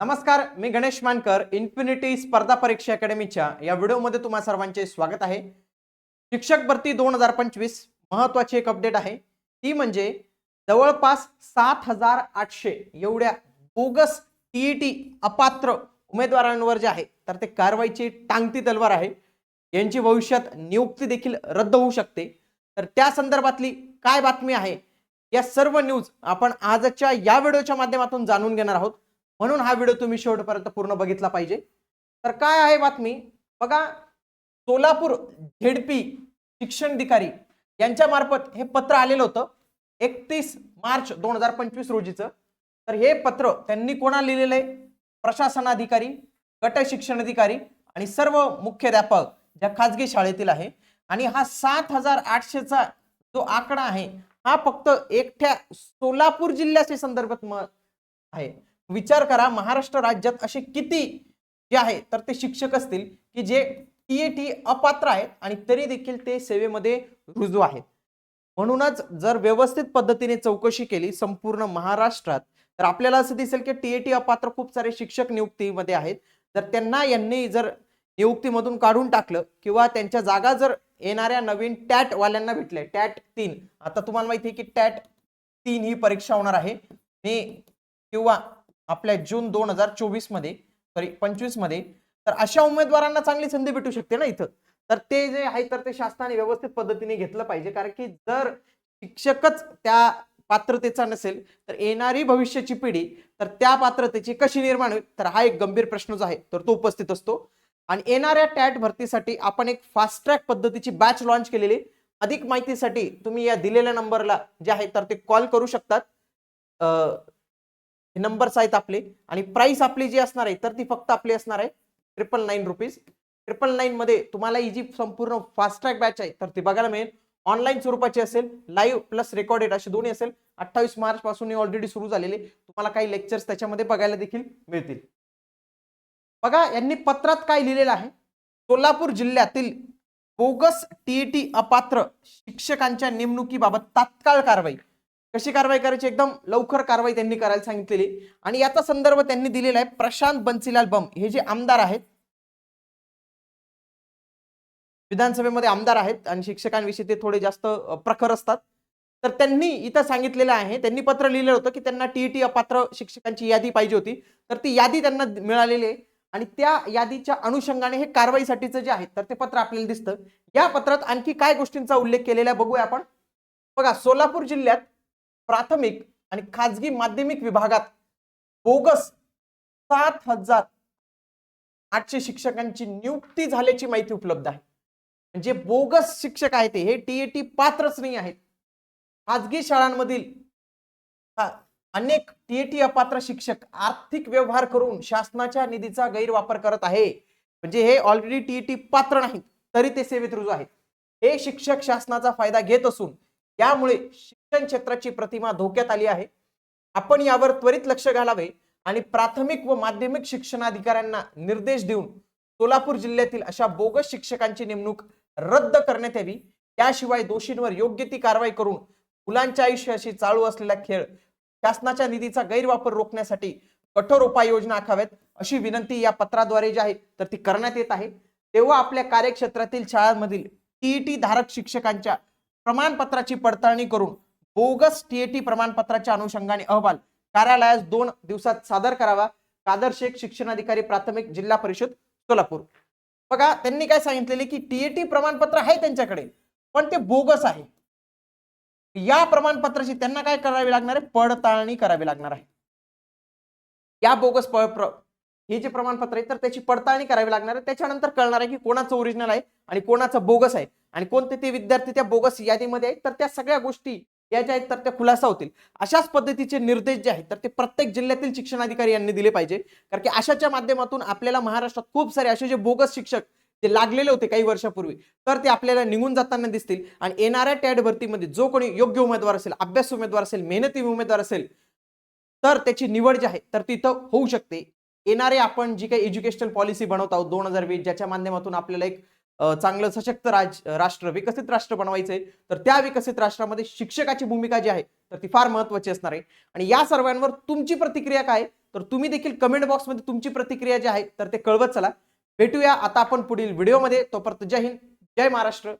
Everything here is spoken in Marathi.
नमस्कार मी गणेश मानकर इन्फिनिटी स्पर्धा परीक्षा अकॅडमीच्या या व्हिडिओमध्ये तुम्हा सर्वांचे स्वागत आहे. शिक्षक भरती दोन हजार पंचवीस महत्वाची एक अपडेट आहे. ती म्हणजे जवळपास सात हजार आठशे एवढ्या बोगस टीईटी अपात्र उमेदवारांवर जे आहे तर ते कारवाईची टांगती तलवार आहे. यांची भविष्यात नियुक्ती देखील रद्द होऊ शकते. तर त्या संदर्भातली काय बातमी आहे या सर्व न्यूज आपण आजच्या या व्हिडिओच्या माध्यमातून जाणून घेणार आहोत. म्हणून हा व्हिडिओ तुम्ही शेवटपर्यंत पूर्ण बघितला पाहिजे. तर काय आहे बातमी? बघा सोलापूर झेडपी शिक्षण अधिकारी यांच्या मार्फत हे पत्र आलेलं होतं एकतीस मार्च दोन हजार पंचवीस रोजीचं. तर हे पत्र त्यांनी कोणा लिहिलेलं आहे? प्रशासनाधिकारी गट शिक्षण अधिकारी आणि सर्व मुख्याध्यापक ज्या खाजगी शाळेतील आहे. आणि हा सात हजार आठशेचा जो आकडा आहे हा फक्त एकट्या सोलापूर जिल्ह्याशी संदर्भात म- आहे. विचार करा महाराष्ट्र राज्यात असे किती जे आहे तर ते शिक्षक असतील की जे टीएटी अपात्र आहेत आणि तरी देखील ते सेवेमध्ये रुजू आहेत. म्हणूनच जर व्यवस्थित पद्धतीने चौकशी केली संपूर्ण महाराष्ट्रात तर आपल्याला असं दिसेल की टीएटी अपात्र खूप सारे शिक्षक नियुक्तीमध्ये आहेत. तर त्यांना यांनी जर नियुक्तीमधून काढून टाकलं किंवा त्यांच्या जागा जर येणाऱ्या नवीन टॅट वाल्यांना भेटले टॅट तीन आता तुम्हाला माहिती आहे की टॅट तीन ही परीक्षा होणार आहे. मे किंवा आपल्या जून दोन हजार चोवीसमध्ये सॉरी पंचवीसमध्ये तर अशा उमेदवारांना चांगली संधी भेटू शकते ना इथं. तर ते जे आहे तर ते शासनाने व्यवस्थित पद्धतीने घेतलं पाहिजे. कारण की जर शिक्षकच त्या पात्रतेचा नसेल तर येणारी भविष्याची पिढी तर त्या पात्रतेची कशी निर्माण होईल? तर हा एक गंभीर प्रश्न जो आहे तर तो उपस्थित असतो. आणि येणाऱ्या टॅट भरतीसाठी आपण एक फास्ट ट्रॅक पद्धतीची बॅच लॉन्च केलेली. अधिक माहितीसाठी तुम्ही या दिलेल्या नंबरला जे आहे तर ते कॉल करू शकतात. हे नंबर्स आहेत आपले. आणि प्राइस आपली जी असणार आहे तर ती फक्त आपली असणार आहे triple nine rupees triple nine मध्ये तुम्हाला ही जी संपूर्ण फास्ट ट्रॅक बॅच आहे तर ती बघायला मिळेल. ऑनलाईन स्वरूपाची असेल लाईव्ह प्लस रेकॉर्डेड असे दोन्ही असेल. अठ्ठावीस मार्च पासून ऑलरेडी सुरू झालेले. तुम्हाला काही लेक्चर्स त्याच्यामध्ये बघायला देखील मिळतील. बघा यांनी पत्रात काय लिहिलेलं आहे? सोलापूर जिल्ह्यातील बोगस टीईटी अपात्र शिक्षकांच्या नेमणुकीबाबत तात्काळ कारवाई. कशी कारवाई करायची? एकदम लवकर कारवाई त्यांनी करायला सांगितलेली. आणि याचा संदर्भ त्यांनी दिलेला आहे प्रशांत बन्सीलाल बम. हे जे आमदार आहेत विधानसभेमध्ये आमदार आहेत आणि शिक्षकांविषयी ते थोडे जास्त प्रखर असतात. तर त्यांनी इथं सांगितलेलं आहे त्यांनी पत्र लिहिलं होतं की त्यांना टीईटी अपात्र शिक्षकांची यादी पाहिजे होती. तर ती यादी त्यांना मिळालेली आहे. आणि त्या यादीच्या अनुषंगाने हे कारवाईसाठीचं जे आहे तर ते पत्र आपल्याला दिसतं. या पत्रात आणखी काय गोष्टींचा उल्लेख केलेला आहे बघूया आपण. बघा सोलापूर जिल्ह्यात प्राथमिक आणि खाजगी माध्यमिक विभागात बोगस सात हजार आठशे शिक्षकांची नियुक्ती झाल्याची माहिती उपलब्ध आहे. म्हणजे बोगस शिक्षक आहेत ते, हे टीएटी पात्रच नाही आहेत. खाजगी शाळांमधील हा, अनेक टीएटी अपात्र शिक्षक आर्थिक व्यवहार करून शासनाच्या निधीचा गैरवापर करत आहे. म्हणजे हे ऑलरेडी टीईटी पात्र नाहीत तरी ते सेवेत रुजू आहेत. हे शिक्षक शासनाचा फायदा घेत असून यामुळे शिक्षण क्षेत्राची प्रतिमा धोक्यात आली आहे. आपण यावर त्वरित लक्ष घालावे आणि प्राथमिक व माध्यमिक शिक्षणाधिकाऱ्यांना निर्देश देऊन सोलापूर जिल्ह्यातील अशा बोगस शिक्षकांची नेमणूक रद्द करण्यात यावी. त्याशिवाय दोषींवर योग्य ती कारवाई करून मुलांच्या आयुष्याशी चालू असलेला खेळ शासनाच्या निधीचा गैरवापर रोखण्यासाठी कठोर उपाययोजना आखाव्यात अशी विनंती या पत्राद्वारे जी आहे तर ती करण्यात येत आहे. तेव्हा आपल्या कार्यक्षेत्रातील शाळांमधील टीईटी धारक शिक्षकांच्या प्रमाणपत्राची पडताळणी करून बोगस टीएटी प्रमाणपत्राच्या अनुषंगाने अहवाल कार्यालयास दोन दिवसात सादर करावा. कादर शेख शिक्षणाधिकारी प्राथमिक जिल्हा परिषद सोलापूर. बघा त्यांनी काय सांगितलेले की टीएटी प्रमाणपत्र आहे त्यांच्याकडे पण ते बोगस आहे. या प्रमाणपत्राची त्यांना काय करावी लागणार आहे? पडताळणी करावी लागणार आहे. या बोगस प्र- हे जे प्रमाणपत्र आहे तर त्याची पडताळणी करावी लागणार आहे. त्याच्यानंतर कळणार आहे की कोणाचं ओरिजिनल आहे आणि कोणाचं बोगस आहे. आणि कोणते ते विद्यार्थी त्या बोगस यादीमध्ये आहेत तर त्या सगळ्या गोष्टी या ज्या आहेत तर त्या खुलासा होतील. अशाच पद्धतीचे निर्देश जे आहेत तर ते प्रत्येक जिल्ह्यातील शिक्षणाधिकारी यांनी दिले पाहिजे. कारण की अशाच्या माध्यमातून आपल्याला महाराष्ट्रात खूप सारे असे जे बोगस शिक्षक ते लागलेले होते काही वर्षापूर्वी तर ते आपल्याला निघून जाताना दिसतील. आणि येणाऱ्या टॅड भरतीमध्ये जो कोणी योग्य उमेदवार असेल अभ्यास उमेदवार असेल मेहनती उमेदवार असेल तर त्याची निवड जी आहे तर तिथं होऊ शकते. येणारे आपण जी काही एज्युकेशनल पॉलिसी बनवत आहोत दोन हजार वीस ज्याच्या माध्यमातून आपल्याला एक चांगलं सशक्त राज राष्ट्र विकसित राष्ट्र बनवायचं आहे तर त्या विकसित राष्ट्रामध्ये शिक्षकाची भूमिका जी आहे तर ती फार महत्वाची असणार आहे. आणि या सर्वांवर तुमची प्रतिक्रिया काय तर तर तुम्ही देखील कमेंट बॉक्समध्ये तुमची प्रतिक्रिया जी आहे तर ते कळवत चला. भेटूया आता आपण पुढील व्हिडिओमध्ये तोपर्यंत जय हिंद जय महाराष्ट्र.